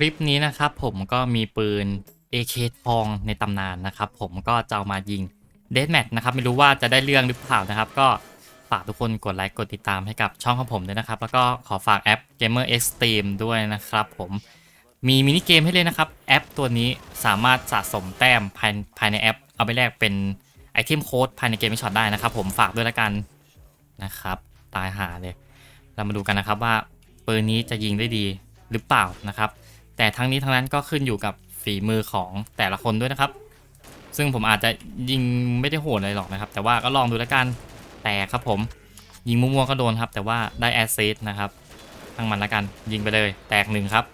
คลิปนี้นะครับผมก็มีปืน AK ทองในตำนานนะครับผมก็จะเอามายิงเด a แมทนะครับไม่รู้ว่าจะได้เรื่องหรือเปล่านะครับ ก็ฝากทุกคนกดไลค์กดติดตามให้กับช่องของผมด้วยนะครับ แล้วก็ขอฝากแอป Gamer Extreme ด้วยนะครับผมมีมินิเกมให้เล่นนะครับ แอปตัวนี้สามารถสะสมแต้มภายภายในแอป เอาไปแลกเป็นไอเทมโค้ดภายในเกมไม่ช็อตได้นะครับ ผมฝากด้วยละกันนะครับ ตายหาเลย เรามาดูกันนะครับว่าปืนนี้จะยิงได้ดีหรือเปล่านะครับ แต่ทั้งนี้ทั้งนั้นก็ขึ้นอยู่กับฝีมือของแต่ละคนด้วยนะครับ ซึ่งผมอาจจะยิงไม่ได้โหดอะไรหรอกนะครับ แต่ว่าก็ลองดูแล้วกันแต่ครับผม ยิงมั่วๆก็โดนครับ แต่ว่าได้แอสซิสนะครับทั้งมันแล้วกันยิงไปเลย แตกหนึ่งครับ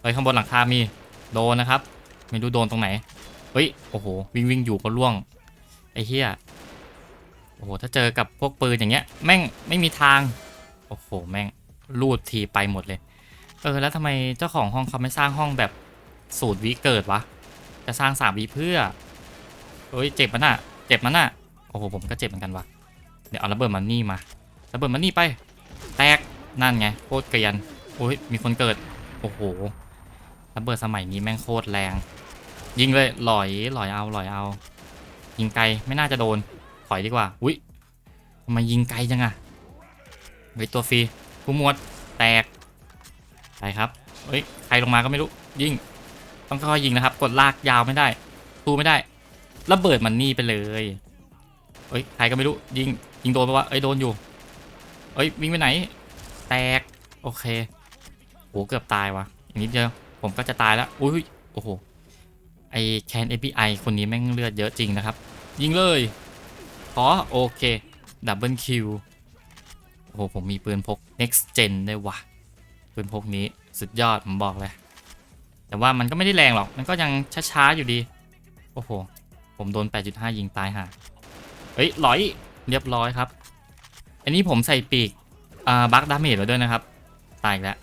เฮ้ยข้างบนหลังคามีโดนนะครับ ไม่รู้โดนตรงไหนเฮ้ยโอ้โหวิ่งวิ่งอยู่ก็ล่วงไอ้เหี้ยโอ้โหถ้าเจอกับพวกปืนอย่างเงี้ย แม่งไม่มีทาง โอ้โห แม่งลูดทีไปหมดเลย เออ แล้วทำไมเจ้าของห้องเขาไม่สร้างห้องแบบสูตรวิเกิดวะ จะสร้างสามวิเพื่อเฮ้ยเจ็บมันน่ะ เจ็บมันน่ะ โอ้โหผมก็เจ็บเหมือนกันวะเดี๋ยวเอาระเบิดมันนี่มาระเบิดมันนี่ไป แตกนั่นไงโคตรเกรียนโอ้ยมีคนเกิดโอ้โหระเบิดสมัยนี้แม่งโคตรแรง ยิงเลยหลอยหลอยเอาหลอยเอา ยิงไกลไม่น่าจะโดนถอยดีกว่าอุ้ยทำไมยิงไกลจังอะเฮ้ยตัวฟรีผู้มวดแตก ไปครับ เฮ้ย ใครลงมาก็ไม่รู้ ยิง ต้องค่อยยิงนะครับ กดลากยาวไม่ได้ตูไม่ได้ระเบิดมันนี่ไปเลยเฮ้ย ใครก็ไม่รู้ ยิง ยิงโดนปะวะเอ้ย โดนอยู่เอ้ย วิ่งไปไหน แตก โอเคโหเกือบตายวะอีกนิดเดียว ผมก็จะตายแล้ว อุ้ย โอ้โห ไอแคน API คนนี้แม่งเลือดเยอะจริงนะครับ ยิงเลย ขอ โอเค ดับเบิลคิว โอ้โห ผมมีปืนพก next gen ด้วยว่ะ ปืนพกนี้สุดยอดผมบอกเลย แต่ว่ามันก็ไม่ได้แรงหรอก มันก็ยังช้าๆอยู่ดี โอ้โห ผมโดน 8.5 ยิงตายห่าเฮ้ยหลอยเรียบร้อยครับ อันนี้ผมใส่ปีกอ่าบัคดาเมจไว้ด้วยนะครับ ตายแล้ว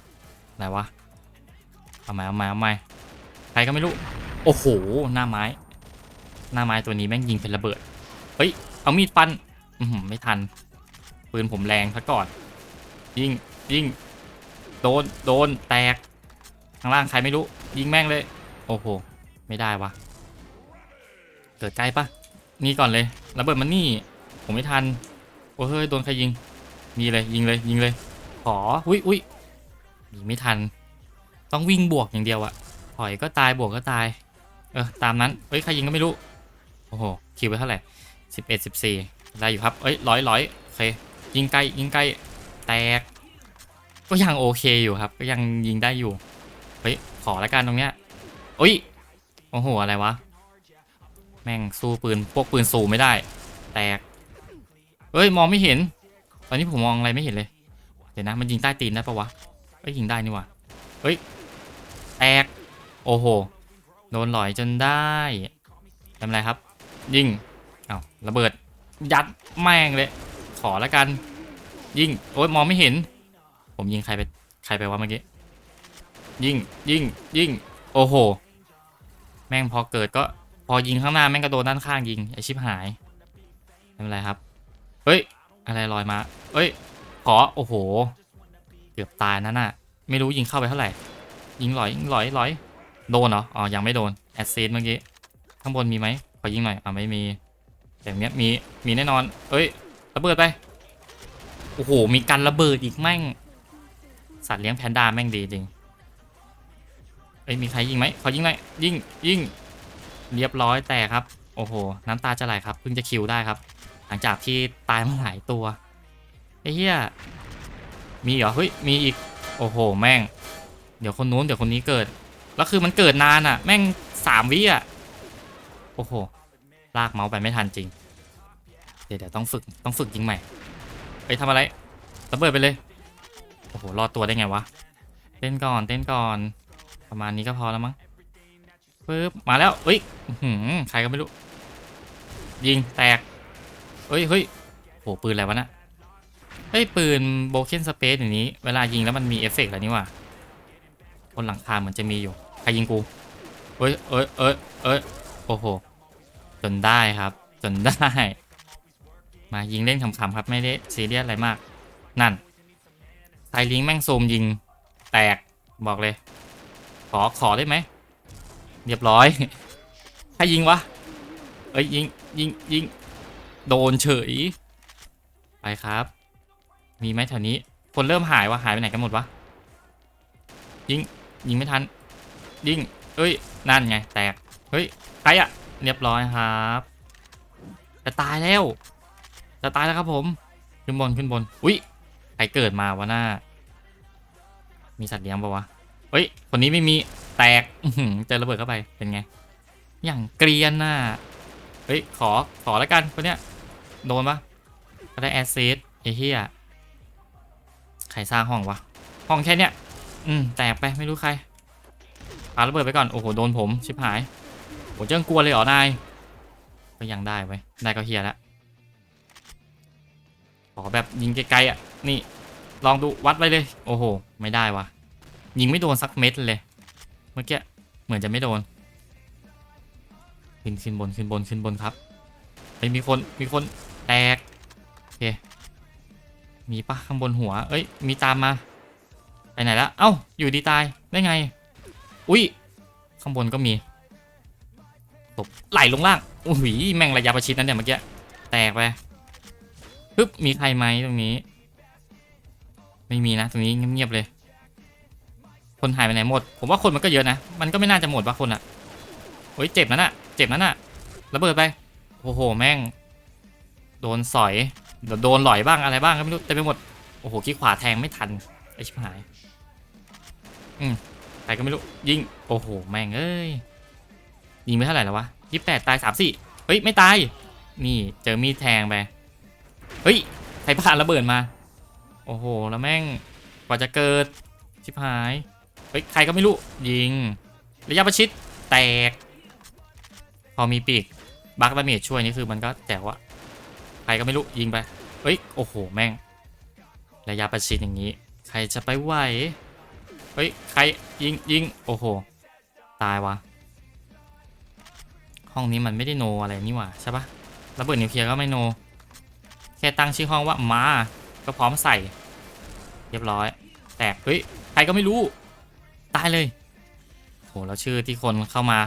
อะไรวะเอาใหม่เอาใหม่เอาใหม่ใครก็ไม่รู้ โอ้โห หน้าไม้ หน้าไม้ตัวนี้แม่งยิงเป็นระเบิด เฮ้ย เอามีดฟัน อือหือไม่ทัน ปืนผมแรงซะก่อน ยิงยิง โดน โดน แตก ข้างล่างใครไม่รู้ ยิงแม่งเลย โอ้โห ไม่ได้วะเกิดใกล้ปะนี่ก่อนเลยระเบิดมันนี่ ผมไม่ทัน โอ้เฮ้ย โดนใครยิง มีเลย ยิงเลย ยิงเลย ขอ อุ้ยอุ้ยยิงไม่ทัน ต้องวิ่งบวกอย่างเดียวอะถอยก็ตาย บวกก็ตาย เออ ตามนั้นเฮ้ย ใครยิงก็ไม่รู้ โอ้โห คิวไปเท่าไหร่สิบเอ็ดสิบสี่ได้อยู่ครับ เอ้ยร้อยร้อยโอเค ยิงไกล ยิงไกล แตก ก็ยังโอเคอยู่ครับ ก็ยังยิงได้อยู่ เฮ้ย ขอแล้วกันตรงเนี้ยอุ้ย โอ้โห อะไรวะ แม่งสู้ปืน พวกปืนสู้ไม่ได้ แตก เฮ้ย มองไม่เห็น ตอนนี้ผมมองอะไรไม่เห็นเลย เดี๋ยวนะ มันยิงใต้ตีนได้ปะวะเฮ้ยยิงได้นี่วะเฮ้ย แตก โอ้โห โดนหลอยจนได้ทำอะไรครับ ยิงเอาระเบิด ยัดแม่งเลย ขอแล้วกัน ยิง โอ้ยมองไม่เห็น ผมยิงใครไปใครไปวะเมื่อกี้ ยิงยิงยิงโอ้โห แม่งพอเกิดก็พอยิงข้างหน้าแม่งก็โดนด้านข้างยิงไอชิบหายไม่เป็นไรครับ เฮ้ย อะไรลอยมาเฮ้ย ขอ โอ้โห เกือบตายนั่นน่ะ ไม่รู้ยิงเข้าไปเท่าไหร่ ยิงลอย ยิงลอยลอย โดนเหรอ อ๋อ ยังไม่โดน แอดซีดเมื่อกี้ ข้างบนมีไหม ขอยิงหน่อย อ่าไม่มี แต่เนี้ยมี มีแน่นอน เอ้ย ระเบิดไป โอ้โห มีกันระเบิดอีกแม่ง สัตว์เลี้ยงแพนด้าแม่งดีจริงเอ้ยมีใครยิงไหมขอยิงหน่อยยิงยิงเรียบร้อยแต่ครับ โอ้โห น้ำตาจะไหลครับเพิ่งจะคิวได้ครับ หลังจากที่ตายมาหลายตัวไอ้เหี้ยมีเหรอเฮ้ยมีอีกโอ้โห แม่ง เดี๋ยวคนนู้นเดี๋ยวคนนี้เกิดแล้วคือมันเกิดนานอะ แม่งสามวิอะโอ้โหลากเมาส์ไปไม่ทันจริง เดี๋ยวเดี๋ยวต้องฝึกต้องฝึกยิงใหม่ไปทำอะไรระเบิดไปเลย โอ้โห รอดตัวได้ไงวะ เต้นก่อน เต้นก่อน ประมาณนี้ก็พอแล้วมั้งปึ๊บ มาแล้วเอ้ยหือใครก็ไม่รู้ ยิงแตกเฮ้ยเฮ้ยโห ปืนอะไรวะน่ะเฮ้ย ปืนโบเคนสเปซอย่างนี้ เวลายิงแล้วมันมีเอฟเฟกต์อะไรนี่ว่าบนหลังคาเหมือนจะมีอยู่ ใครยิงกูเอ้ยเอ้ยเอ้ยเอ้ยโอ้โห จนได้ครับ จนได้ มายิงเล่นขำๆครับ ไม่ได้ซีเรียสอะไรมาก นั่น ไซลิงแม่งซูมยิง แตกบอกเลย ขอขอได้ไหม เรียบร้อยใครยิงวะ เอ้ยยิงยิงยิง โดนเฉย ไปครับ มีไหมแถวนี้ คนเริ่มหายวะหายไปไหนกันหมดวะ ยิงยิงไม่ทัน ยิง เอ้ย นั่นไง แตก เฮ้ย ใครอะเรียบร้อยครับ จะตายแล้ว จะตายแล้วครับผม ขึ้นบนขึ้นบน อุ้ย รเกิดมาวะหน้า มีสัตว์เลี้ยงปะวะเฮ้ย คนนี้ไม่มีแตกเจอระเบิดเข้าไปเป็นไง อย่างเกรียนน่ะเฮ้ย ขอขอแล้วกันคนเนี้ยโดนปะก็ได้แอซซิดไอ้เหี้ยใครสร้างห้องวะห้องแค่เนี้ยอืมแตกไปไม่รู้ใครปาระเบิดไปก่อน โอ้โห โดนผม ชิบหายโอ้เจ้ากลัวเลยเหรอนาย ก็ยังได้ไว้ยได้ก็เฮียแล้ว ขอแบบยิงไกลๆอะ นี่ ลองดูวัดไว้เลย โอ้โห ไม่ได้วะยิงไม่โดนสักเม็ดเลย เมื่อกี้เหมือนจะไม่โดน ขึ้นขึ้นบนขึ้นบนขึ้นบนครับเฮ้ยมีคนมีคนแตกโอเคมีปะข้างบนหัว เอ้ย มีตามมา ไปไหนแล้วเอ้า อยู่ดีตายได้ไง อุ้ย ข้างบนก็มีตบไหลลงล่างโอ้โหแม่งระยะประชิดนั่นเนี่ยเมื่อกี้ แตกไป ปึ๊บมีใครไหมตรงนี้ ไม่มีนะตรงนี้เงียบๆเลย คนหายไปไหนหมด ผมว่าคนมันก็เยอะนะ มันก็ไม่น่าจะหมดว่าคนอะโอ้ยเจ็บนั่นอะเจ็บนั่นอะระเบิดไปโอ้โหแม่ง โดนสอยเดี๋ยวโดนหลอยบ้างอะไรบ้างก็ไม่รู้เต็มไปหมดโอ้โหขี้ขวาแทงไม่ทันไอชิบหายอืมใครก็ไม่รู้ยิงโอ้โหแม่งเอ้ยยิงไปเท่าไหร่แล้ววะยี่แปดตายสามสี่เฮ้ยไม่ตายนี่เจอมีดแทงไป เฮ้ยใครพาระเบิดมา โอ้โห แล้วแม่ง กว่าจะเกิด ชิบหาย เฮ้ย ใครก็ไม่รู้ ยิง ระยะประชิด แตก พอมีปีก บักดาเมจช่วยนี่คือมันก็แจ๋วอะใครก็ไม่รู้ ยิงไป เฮ้ย โอ้โห แม่ง ระยะประชิดอย่างนี้ ใครจะไปไหว เฮ้ย ใครยิงยิง โอ้โห ตายวะห้องนี้มันไม่ได้โนอะไรนี่หว่าใช่ปะระเบิดนิวเคลียร์ก็ไม่โน แค่ตั้งชื่อห้องว่ามา ก็พร้อมใส่ เรียบร้อย แตกเฮ้ย ใครก็ไม่รู้ ตายเลยโหแล้วชื่อที่คนเข้ามา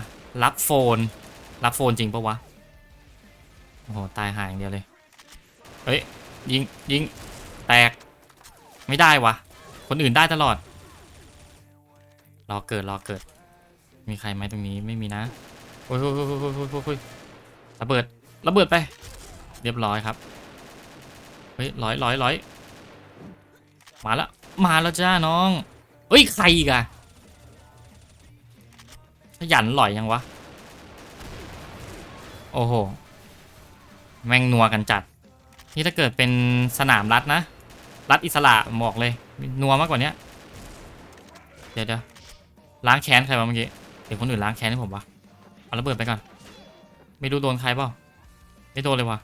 รับโฟน รับโฟนจริงปะวะ โอ้โห ตายหายอย่างเดียวเลย เฮ้ย ยิง ยิง แตก ไม่ได้วะ คนอื่นได้ตลอด รอเกิด รอเกิด มีใครไหมตรงนี้ไม่มีนะ โอ้ยโอ้ยโอ้ยโอ้ยโอ้ยโอ้ยโอ้ยระเบิด ระเบิดไป เรียบร้อยครับ เฮ้ยร้อยร้อยร้อยมาแล้วมาแล้วจ้าน้องเอ้ยใครอีกอะขยันหล่อยยังวะ โอ้โห แม่งนัวกันจัด นี่ถ้าเกิดเป็นสนามรัฐนะ รัฐอิสระบอกเลย นัวมากกว่านี้เดี๋ยวเดี๋ยวล้างแค้นใครวะเมื่อกี้ เดี๋ยวคนอื่นล้างแค้นให้ผมวะ เอาระเบิดไปก่อน ไม่รู้โดนใครเปล่า ไม่โดนเลยวะ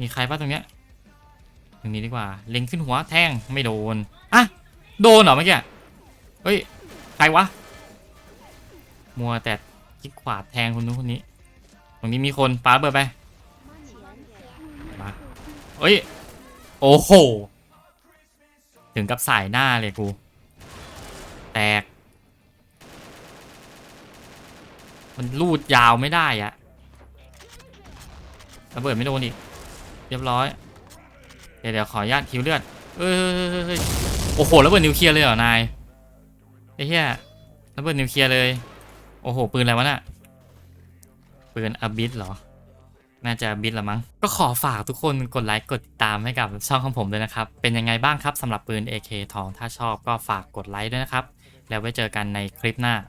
มีใครป่ะตรงเนี้ยตรงนี้ดีกว่า เล็งขึ้นหัวแทงไม่โดน อะ โดนเหรอเมื่อกี้ เฮ้ย ใครวะ มัวแต่คิกขวาแทงคนนู้นคนนี้ ตรงนี้มีคนปาเบิดไปมาเฮ้ย โอ้โห ถึงกับสายหน้าเลยกู แตก มันลูดยาวไม่ได้อะระเบิดไม่โดนอีก เรียบร้อย เดี๋ยวเดี๋ยวขออนุญาตคิวเลือดเอ้ยโอ้โหระเบิดนิวเคลียร์เลยเหรอนายไอ้เหี้ยระเบิดนิวเคลียร์เลย โอ้โห ปืนอะไรวะน่ะปืนอบิสเหรอ น่าจะบิดละมั้ง ก็ขอฝากทุกคนกดไลค์กดติดตามให้กับช่องของผมด้วยนะครับ เป็นยังไงบ้างครับสำหรับปืน AK ทอง ถ้าชอบก็ฝากกดไลค์ด้วยนะครับ แล้วไว้เจอกันในคลิปหน้า